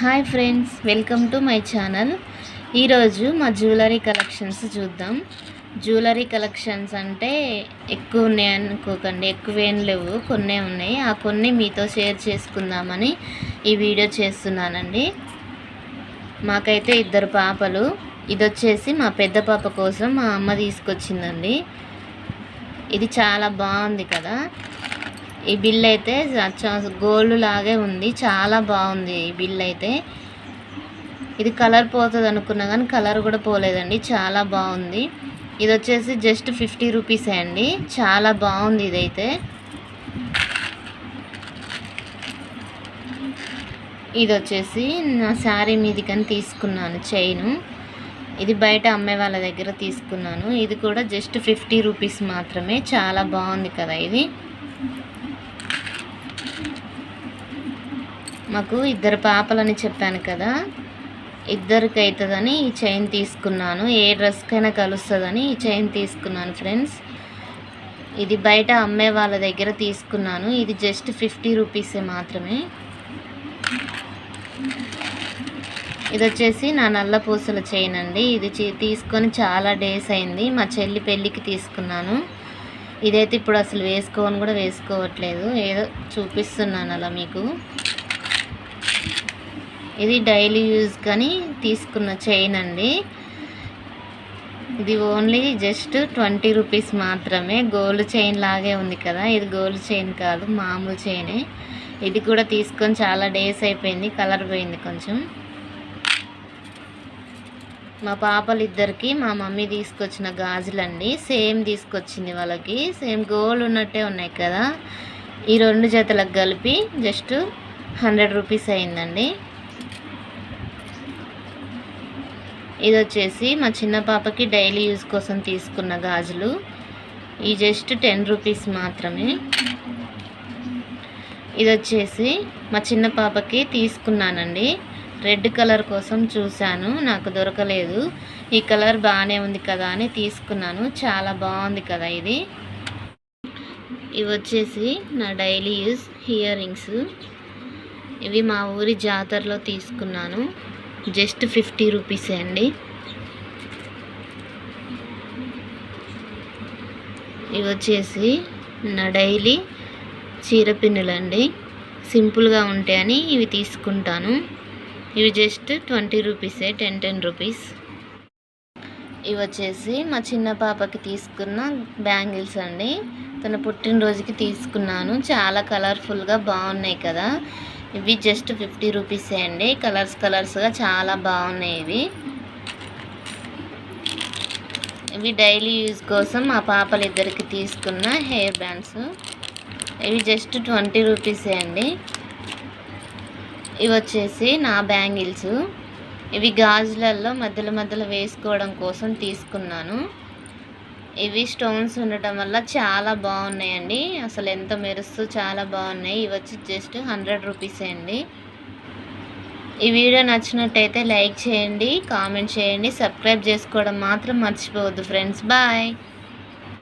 Hi friends welcome to my channel. ఈరోజు మా jewellery collections చూద్దాం. జ్యువెలరీ కలెక్షన్స్ అంటే ఎక్కువ ఉన్నాయి అనుకోకండి ఎక్కువ ఏం లేవు. కొన్నే ఉన్నాయి. ఆ కొన్ని మీతో షేర్ చేసుకుందామని ఈ వీడియో చేస్తున్నానండి. మాకైతే ఇద్దరు పాపలు. ఇది వచ్చేసి మా పెద్ద పాప కోసం మా అమ్మ తీసుకొచ్చిందండి. ఇది చాలా బాగుంది కదా. ఈ బిల్ అయితే గోల్డ్ లాగే ఉంది. చాలా బాగుంది ఈ బిల్ అయితే ఇది కలర్ పోతుంది అనుకున్నా కానీ కలర్ కూడా పోలేదండి. చాలా బాగుంది. ఇది వచ్చేసి జస్ట్ ఫిఫ్టీ రూపీసే అండి. చాలా బాగుంది ఇదైతే. ఇది వచ్చేసి నా శారీ మీదికని తీసుకున్నాను చైను. ఇది బయట అమ్మే వాళ్ళ దగ్గర తీసుకున్నాను. ఇది కూడా జస్ట్ ఫిఫ్టీ రూపీస్ మాత్రమే. చాలా బాగుంది కదా ఇది. మాకు ఇద్దరు పాపలని చెప్పాను కదా. ఇద్దరికి అవుతుందని ఈ చైన్ తీసుకున్నాను. ఏ డ్రెస్కైనా కలుస్తుందని ఈ చైన్ తీసుకున్నాను ఫ్రెండ్స్. ఇది బయట అమ్మే వాళ్ళ దగ్గర తీసుకున్నాను. ఇది జస్ట్ ఫిఫ్టీ రూపీసే మాత్రమే. ఇది వచ్చేసి నా నల్ల పూసల చైన్ అండి. ఇది తీసుకొని చాలా డేస్ అయింది. మా చెల్లి పెళ్ళికి తీసుకున్నాను. ఇదైతే ఇప్పుడు అసలు వేసుకోని కూడా వేసుకోవట్లేదు. ఏదో చూపిస్తున్నాను అలా మీకు. ఇది డైలీ యూజ్ కానీ తీసుకున్న చైన్ అండి. ఇది ఓన్లీ జస్ట్ ట్వంటీ రూపీస్ మాత్రమే. గోల్డ్ చైన్ లాగే ఉంది కదా. ఇది గోల్డ్ చైన్ కాదు మామూలు చైనే. ఇది కూడా తీసుకొని చాలా డేస్ అయిపోయింది కలర్ పోయింది కొంచెం. మా పాపలు ఇద్దరికి మా మమ్మీ తీసుకొచ్చిన గాజులండి. సేమ్ తీసుకొచ్చింది వాళ్ళకి. సేమ్ గోల్డ్ ఉన్నట్టే ఉన్నాయి కదా. ఈ రెండు జతలకు కలిపి జస్ట్ హండ్రెడ్ రూపీస్ అయిందండి. ఇది వచ్చేసి మా చిన్న పాపకి డైలీ యూజ్ కోసం తీసుకున్న గాజులు. ఈ జస్ట్ టెన్ రూపీస్ మాత్రమే. ఇది వచ్చేసి మా చిన్న పాపకి తీసుకున్నానండి. రెడ్ కలర్ కోసం చూశాను నాకు దొరకలేదు. ఈ కలర్ బాగానే ఉంది కదా అని తీసుకున్నాను. చాలా బాగుంది కదా ఇది. ఇవి వచ్చేసి నా డైలీ యూజ్ ఇయర్ రింగ్స్. ఇవి మా ఊరి జాతరలో తీసుకున్నాను. జస్ట్ ఫిఫ్టీ రూపీసే అండి. ఇవి వచ్చేసి నా డైలీ చీర పిన్నులండి. సింపుల్గా ఉంటాయని ఇవి తీసుకుంటాను. ఇవి జస్ట్ ట్వంటీ రూపీసే టెన్ టెన్ రూపీస్. ఇవి వచ్చేసి మా చిన్న పాపకి తీసుకున్న బ్యాంగిల్స్ అండి. తన పుట్టినరోజుకి తీసుకున్నాను. చాలా కలర్ఫుల్గా బాగున్నాయి కదా. ఇవి జస్ట్ ఫిఫ్టీ రూపీసే అండి. కలర్స్ కలర్స్గా చాలా బాగున్నాయి ఇవి. ఇవి డైలీ యూజ్ కోసం మా పాపలు ఇద్దరికి తీసుకున్న హెయిర్ బ్యాండ్స్ ఇవి జస్ట్ ట్వంటీ రూపీసే అండి. ఇవి వచ్చేసి నా బ్యాంగిల్స్ ఇవి గాజులలో మధ్యలో మధ్యలో వేసుకోవడం కోసం తీసుకున్నాను. ఇవి స్టోన్స్ ఉండటం వల్ల చాలా బాగున్నాయండి. అసలు ఎంత మెరుస్తూ చాలా బాగున్నాయి. ఇవి వచ్చి జస్ట్ హండ్రెడ్ రూపీసే అండి. ఈ వీడియో నచ్చినట్టయితే లైక్ చేయండి కామెంట్ చేయండి సబ్స్క్రైబ్ చేసుకోవడం మాత్రం మర్చిపోవద్దు ఫ్రెండ్స్. బాయ్.